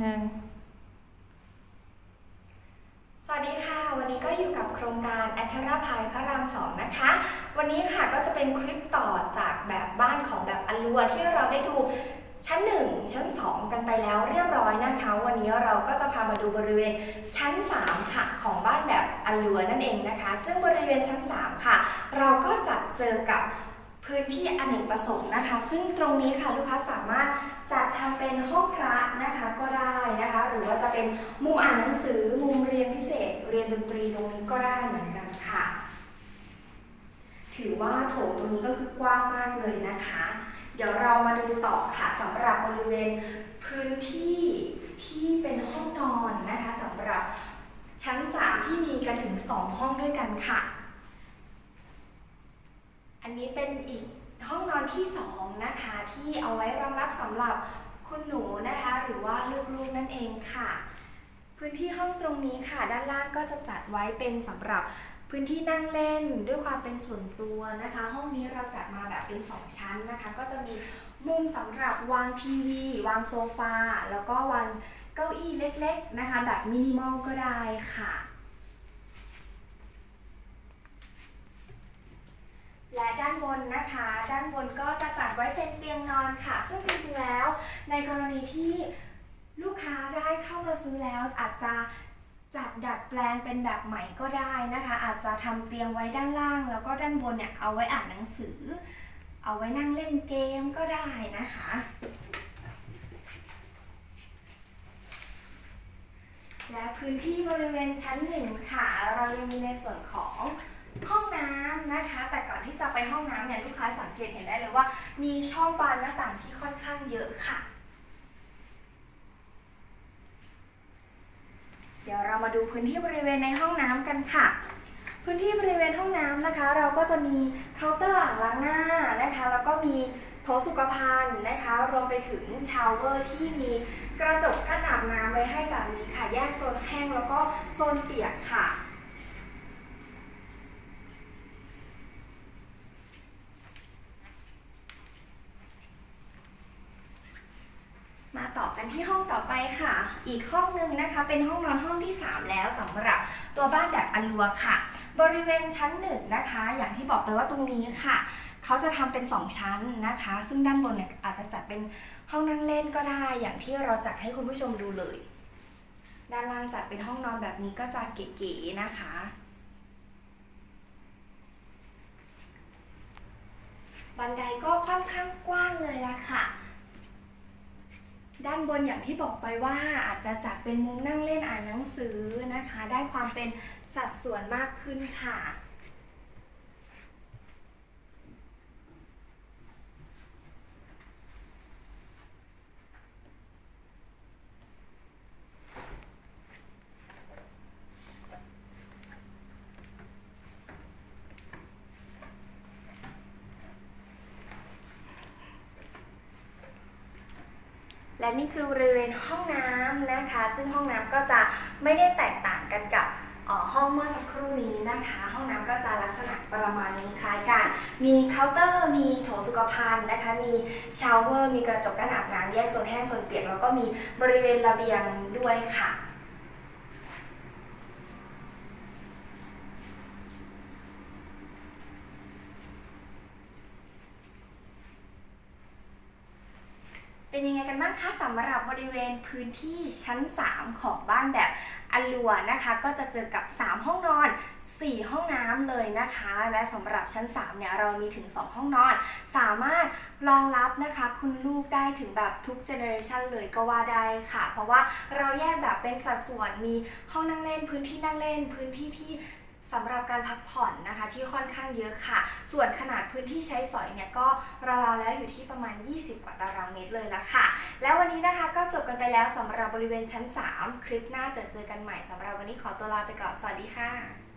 หนึ่งสวัสดีค่ะ วันนี้ก็อยู่กับโครงการอัชราภัยพระรามสองนะคะ วันนี้ค่ะก็จะเป็นคลิปต่อจากแบบบ้านของแบบอลัวที่เราได้ดูชั้น 1 ชั้น 2 กันไปแล้วเรียบร้อยนะคะ วันนี้เราก็จะพามาดูบริเวณชั้น 3 ค่ะ ของบ้านแบบอลัวนั่นเองนะคะ ซึ่งบริเวณชั้น 3 ค่ะ เราก็จะเจอกับ พื้นที่อเนกประสงค์นะคะ ซึ่งตรงนี้ค่ะลูกค้าสามารถจัดทำเป็นห้องพระนะคะก็ได้นะคะ หรือว่าจะเป็นมุมอ่านหนังสือมุมเรียนพิเศษ เรียนดนตรีตรงนี้ก็ได้เหมือนกันค่ะ ถือว่าโถงตรงนี้ก็คือกว้างมากเลยนะคะ เดี๋ยวเรามาดูต่อค่ะสำหรับบริเวณพื้นที่ที่เป็นห้องนอนนะคะสำหรับชั้น 3 ที่มีกันถึง 2 ห้องด้วยกันค่ะ อันนี้เป็นอีกห้องนอนที่2นะคะที่เอาไว้รองรับสำหรับคุณหนูนะคะ หรือว่าลูกๆนั่นเองค่ะ พื้นที่ห้องตรงนี้ค่ะ ด้านล่างก็จะจัดไว้เป็นสำหรับพื้นที่นั่งเล่นด้วยความเป็นส่วนตัวนะคะ ห้องนี้เราจัดมาแบบเป็น 2 ชั้นนะคะ ก็จะมีมุมสำหรับวางทีวี วางโซฟา แล้วก็วางเก้าอี้เล็กๆนะคะ แบบมินิมอลก็ได้ค่ะ และด้านบนนะคะ ด้านบนก็จะจัดไว้เป็นเตียงนอนค่ะ ซึ่งจริงๆแล้ว ในกรณีที่ลูกค้าได้เข้ามาซื้อแล้วอาจจะจัดดัดแปลงเป็นแบบใหม่ก็ได้นะคะ อาจจะทำเตียงไว้ด้านล่าง แล้วก็ด้านบนเนี่ยเอาไว้อ่านหนังสือ เอาไว้นั่งเล่นเกมก็ได้นะคะ และพื้นที่บริเวณชั้นหนึ่งค่ะ เรายังมีในส่วนของห้องน้ำ นะคะ แต่ก่อนที่จะไปห้องน้ำเนี่ยลูกค้าสังเกตเห็นได้เลยว่า มีช่องบานหน้าต่างที่ค่อนข้างเยอะค่ะ เดี๋ยวเรามาดูพื้นที่บริเวณในห้องน้ำกันค่ะพื้นที่บริเวณห้องน้ำนะคะ เราก็จะมีเคาน์เตอร์อ่างล้างหน้านะคะ แล้วก็มีโถสุขภัณฑ์นะคะ รวมไปถึงชาวเวอร์ที่มีกระจกกั้นอาบน้ำไว้ให้แบบนี้ค่ะ แยกโซนแห้งแล้วก็โซนเปียกค่ะ มาต่อ กันที่ห้องต่อไปค่ะ อีกห้องหนึ่งนะคะ เป็นห้องนอนห้องที่ 3 แล้วสำหรับตัวบ้านแบบอลัวค่ะ บริเวณชั้นหนึ่งนะคะ อย่างที่บอกไปว่าตรงนี้ค่ะ เขาจะทำเป็น 2 ชั้นนะคะ ซึ่งด้านบนเนี่ยอาจจะจัดเป็นห้องนั่งเล่นก็ได้ อย่างที่เราจัดให้คุณผู้ชมดูเลย ด้านล่างจัดเป็นห้องนอนแบบนี้ก็จะเก๋ๆนะคะบันไดก็ค่อนข้างกว้างเลยละค่ะ ด้านบนอย่างที่บอกไปว่าอาจจะจัดเป็นมุมนั่งเล่นอ่านหนังสือนะคะ ได้ความเป็นสัดส่วนมากขึ้นค่ะ และนี่คือบริเวณห้องน้ำนะคะ ซึ่งห้องน้ำก็จะไม่ได้แตกต่างกันกับอ่อห้องเมื่อสักครู่นี้นะคะ ห้องน้ำก็จะลักษณะประมาณนี้คล้ายกัน มีเคาน์เตอร์ มีโถสุขภัณฑ์นะคะ มีชาวเวอร์ มีกระจกกั้นอาบน้ำแยกโซนแห้งโซนเปียก แล้วก็มีบริเวณระเบียงด้วยค่ะ เป็นยังไงกันบ้างคะสำหรับบริเวณพื้นที่ชั้น 3 ของบ้านแบบอลัวนะคะ ก็จะเจอกับ 3 ห้องนอน 4 ห้องน้ำเลยนะคะ และสำหรับชั้น 3 เนี่ยเรามีถึง 2 ห้องนอน สามารถรองรับนะคะ คุณลูกได้ถึงแบบทุกเจเนอเรชันเลยก็ว่าได้ค่ะ เพราะว่าเราแยกแบบเป็นสัดส่วนมีห้องนั่งเล่น พื้นที่นั่งเล่น พื้นที่ที่ สำหรับการพักผ่อนนะคะที่ค่อนข้างเยอะค่ะ ส่วนขนาดพื้นที่ใช้สอยเนี่ยก็ราวๆแล้วอยู่ที่ประมาณ 20 กว่าตารางเมตรเลยละค่ะ แล้ววันนี้นะคะก็จบกันไปแล้วสำหรับบริเวณชั้น 3 คลิปหน้าจะเจอกันใหม่สำหรับวันนี้ขอตัวลาไปก่อน สวัสดีค่ะ